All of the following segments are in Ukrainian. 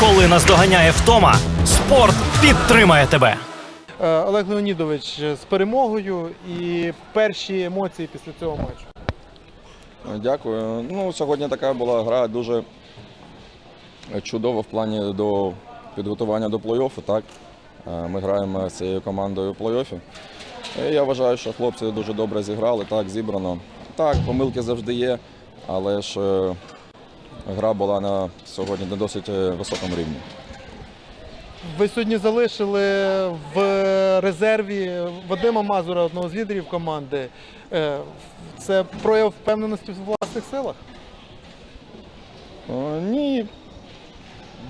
Коли наздоганяє втома, спорт підтримає тебе. Е, Олег Леонідович з перемогою і перші емоції після цього матчу. Дякую. Ну, сьогодні така була гра дуже чудова в плані до підготування до плей-оффу. Так? Е, Ми граємо з цією командою в плей-оффі. І я вважаю, що хлопці дуже добре зіграли, так, зібрано. Так, помилки завжди є, але ж е, гра була на сьогодні на досить е, високому рівні. Ви сьогодні залишили в резерві Вадима Мазура, одного з лідерів команди. Е, Це прояв впевненості в власних силах? Е, Ні.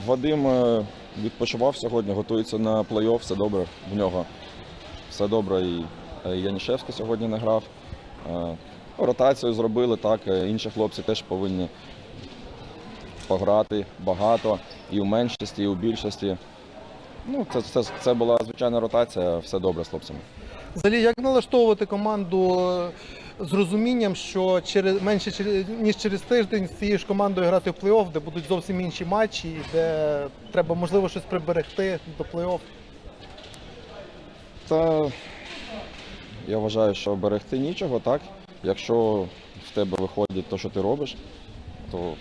Вадим е, відпочивав сьогодні, готується на плей-офф, все добре в нього. Все добре. І е, Янішевський сьогодні не грав. Е, Ротацію зробили, так. е, Інші хлопці теж повинні пограти багато і в меншості, і в більшості. Ну, це, це, це була звичайна ротація, все добре з хлопцями. Взагалі, як налаштовувати команду е, з розумінням, що через менше ніж через тиждень з цією ж командою грати в плей-офф, де будуть зовсім інші матчі, і де треба можливо щось приберегти до плей-офф? Та я вважаю, що берегти нічого, так? Якщо в тебе виходить те, що ти робиш, то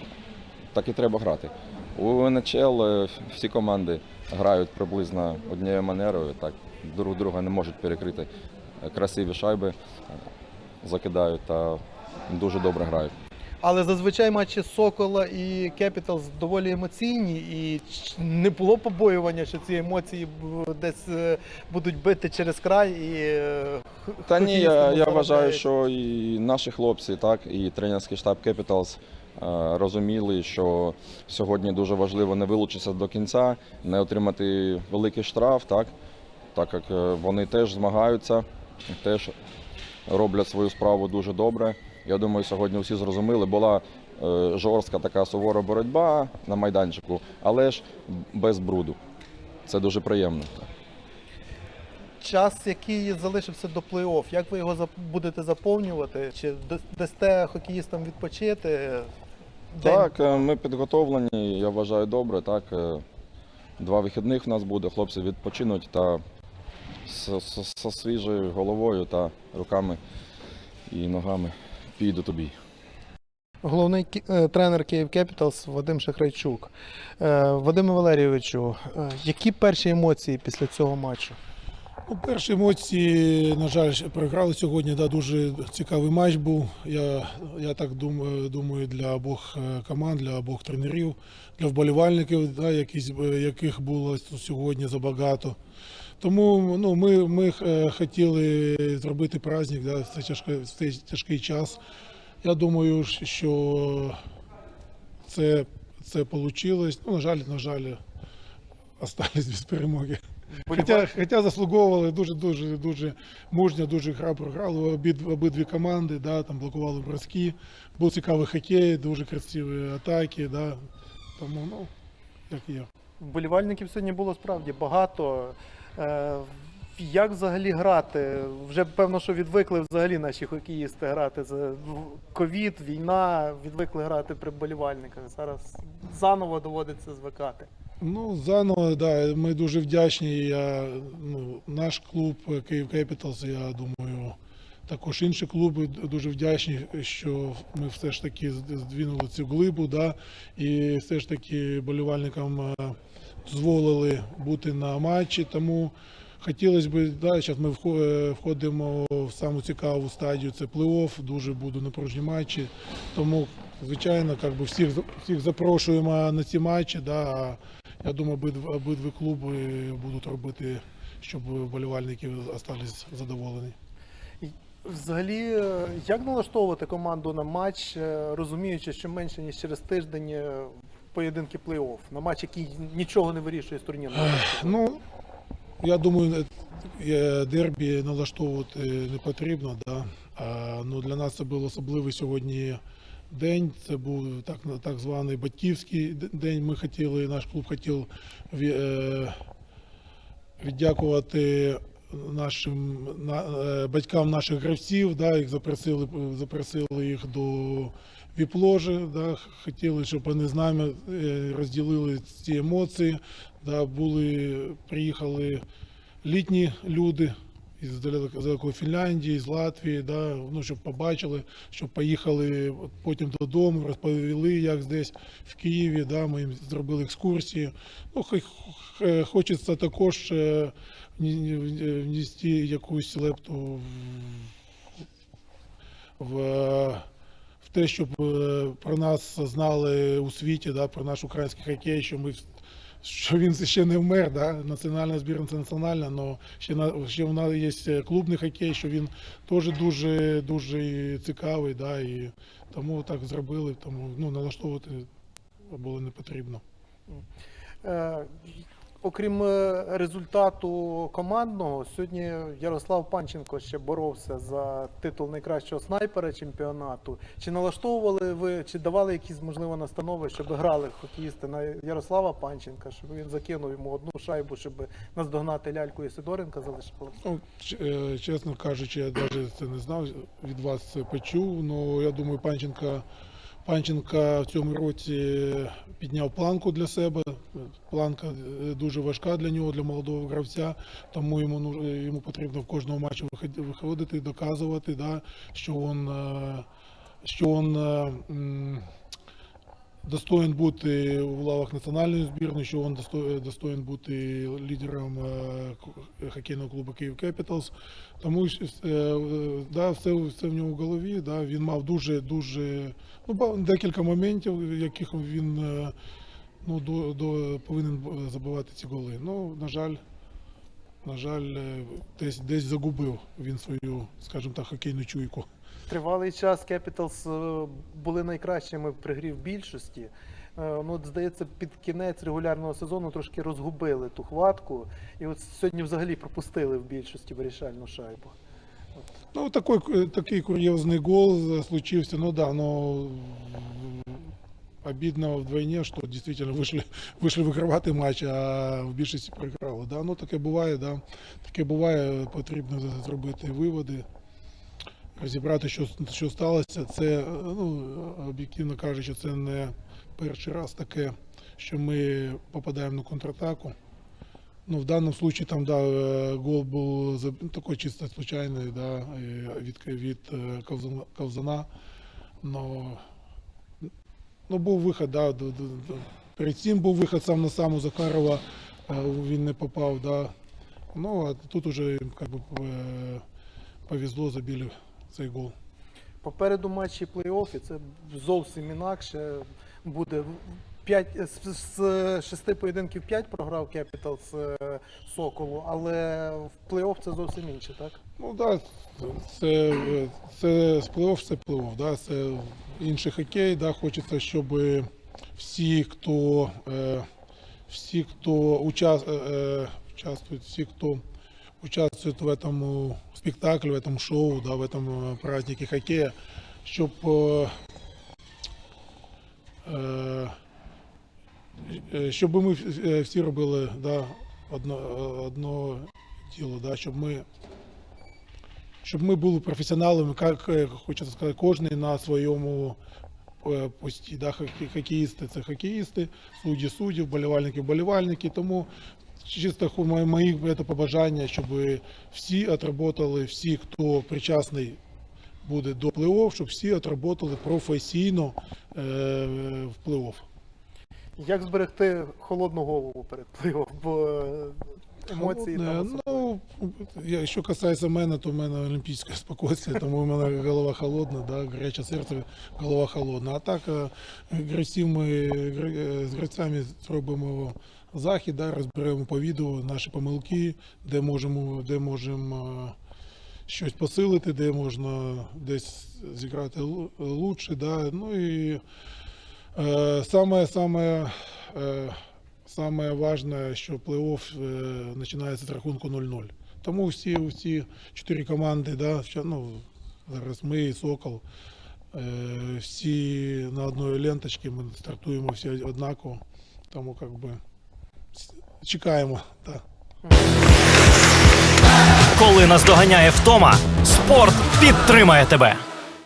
так і треба грати. У НХЛ е, всі команди грають приблизно однією манерою, так, друг друга не можуть перекрити. Красиві шайби е, закидають та дуже добре грають. Але зазвичай матчі Сокола і Кепіталс доволі емоційні, і не було побоювання, що ці емоції десь е, будуть бити через край і Та ні, я, я вважаю, що і наші хлопці, так, і тренерський штаб е, розуміли, що сьогодні дуже важливо не вилучитися до кінця, не отримати великий штраф, так, так як е, вони теж змагаються, теж роблять свою справу дуже добре. Я думаю, сьогодні всі зрозуміли, була е, жорстка така сувора боротьба на майданчику, але ж без бруду. Це дуже приємно. час, який залишився до плей-офф, як ви його будете заповнювати? Чи дасте хокеїстам відпочити? День? Так, е, ми підготовлені, я вважаю, добре. Так, е, два вихідних в нас буде, хлопці відпочинуть та з, з, з свіжою головою та руками і ногами підуть у бій. Головний е, тренер Київ Кепіталс Вадим Шахрайчук. Вадиме Валерійовичу, які перші емоції після цього матчу? Ну, перші емоції, на жаль, програли сьогодні. Да, дуже цікавий матч був. Я, я так думаю, для обох е, команд, для обох тренерів, для вболівальників, да, якісь, е, яких було сьогодні забагато. Тому ну, ми, ми е, хотіли зробити праздник да, в цей тяжкий, в цей тяжкий час. Я думаю, що це, це вийшло. Ну, на жаль, на жаль, остались без перемоги. Хоча, хоча заслуговували дуже дуже дуже мужньо, дуже храбро грали обид, обидві команди, да, там блокували броски. Був цікавий хокей, дуже красиві атаки. Да. Тому ну, як є. Вболівальників сьогодні було справді багато. Е, Як взагалі грати? Вже певно, що відвикли взагалі наші хокеїсти грати за ковід, війна, відвикли грати при вболівальниках. Зараз заново доводиться звикати. Ну, заново, да, ми дуже вдячні. Я, ну, наш клуб Київ Кепіталс, я думаю, також інші клуби дуже вдячні, що ми все ж таки здвинули цю глибу, да, і все ж таки болівальникам е, дозволили бути на матчі. Тому хотілося б, да, зараз ми е, входимо в саму цікаву стадію, це плей-офф, дуже будуть напружні матчі. Тому, звичайно, как би всіх, всіх запрошуємо на ці матчі. Да, я думаю, обидва, обидві клуби будуть робити, щоб вболівальники залишились задоволені. Взагалі, як налаштовувати команду на матч, е, розуміючи, що менше ніж через тиждень е, поєдинки плей-офф, на матч, який нічого не вирішує з турнірного. Ну, я думаю, е, дербі налаштовувати не потрібно. Да. А, ну, для нас це був особливий сьогодні день. Це був так, так званий батьківський день. Ми хотіли, наш клуб хотів е, віддякувати нашим на, е, батькам наших гравців. Да, їх запросили, запросили їх до віп-ложі, да, хотіли, щоб вони з нами е, розділили ці емоції. Да, були, приїхали літні люди із далеко- Фінляндії, з Латвії, да, ну, щоб побачили, щоб поїхали потім додому, розповіли, як здесь в Києві. Да, ми їм зробили екскурсії. Ну, хай- хочеться також е, вні- внести якусь лепту в, в, е, в те, щоб е, про нас знали у світі, да, про наш український хокей, що ми що він ще не вмер, да? національна збірна це національна, але ще, на, ще в нас є клубний хокей, що він теж дуже, дуже цікавий, да? і тому так зробили, тому ну, налаштовувати було не потрібно. Окрім е, результату командного, сьогодні Ярослав Панченко ще боровся за титул найкращого снайпера чемпіонату. Чи налаштовували ви, чи давали якісь можливо настанови, щоб грали хокеїсти на Ярослава Панченка, щоб він закинув йому одну шайбу, щоб наздогнати ляльку і Сидоренка залишилося? Ну, е, чесно кажучи, я навіть це не знав, від вас це почув. але я думаю, Панченка, Панченка в цьому році підняв планку для себе. Планка е, дуже важка для нього, для молодого гравця, тому йому, йому потрібно в кожному матчі виход- виходити, доказувати, да, що він, е, що він е, достоин бути у лавах національної збірної, що він досто- достоин бути лідером е, хокейного клубу Київ Capitals. Тому е, е, да, все, все в нього в голові. Да, він мав дуже дуже ну, декілька моментів, в яких він е, ну, до, до, повинен забивати ці голи. Ну, на жаль, на жаль, е, десь, десь загубив він свою, скажімо так, хокейну чуйку. Тривалий час Capitals е, були найкращими при грі в більшості. Е, Ну, от, здається, під кінець регулярного сезону трошки розгубили ту хватку. І от сьогодні взагалі пропустили в більшості вирішальну шайбу. Ну, такой, э, такий курьезный гол э, случился, ну да, но обидно вдвойне, что действительно вышли, вышли вигравати матч, а в більшості програли. Да? Ну, таке буває, да. таке буває, потрібно зробити виводи, розібрати, що, що сталося. Це, е, ну, об'єктивно кажучи, це не перший раз таке, що ми попадаємо на контратаку. Ну, в данном случае там, да, э, гол был за- ну, такой чисто случайный, да, э, від, від э, Ковзана, Ковзана. Но, ну, був виход, да, до, до, до. перед цим був виход сам на сам у Захарова, він не попав, да. Ну, а тут уже как бы, е, повезло, забили цей гол. Попереду матчі плей-офі. це зовсім інакше буде. П'ять, з, з шести поєдинків 5 програв Capitals е, Соколу, але в плей-офф це зовсім інше, так? Ну так, да, це, це з плей-офф, це плей-офф, да, це інший хокей. Да, хочеться, щоб всі, хто, е, всі, хто учас, е, е, участвують, всі, хто участвует в этом спектакле, в этом шоу, да, в этом э, празднике хоккея, щоб е, е, е, щоб ми е, всі робили да, одно, одно діло, да, щоб ми щоб ми були професіоналами, як е, хочеться сказати, кожен на своєму е, пості. Да, хокеїсти це хокеїсти, судді судді, вболівальники вболівальники. Тому чисто мої це побажання, щоб всі отработали, всі, хто причасний буде до плей-офф, щоб всі отработали професійно е, в плей-офф. Як зберегти холодну голову перед плей-офф? Бо е, емоції Холодне, там. Ну, я, що касається мене, то в мене олімпійське спокійствие, тому в мене голова холодна, да, гаряче серце, голова холодна. А так е, гравців ми е, з гравцями зробимо захід, да, розберемо по відео наші помилки, де можемо, де можемо е, щось посилити, де можна десь зіграти лу- лучше. Да. Ну і е, саме, саме, е, важне, що плей-офф е, починається з рахунку 0-0. Тому всі, всі чотири команди, да, ну, зараз ми і Сокол, е, всі на одної ленточці, ми стартуємо всі однаково. Тому как би, чекаємо. Да. Коли наздоганяє втома, спорт підтримає тебе.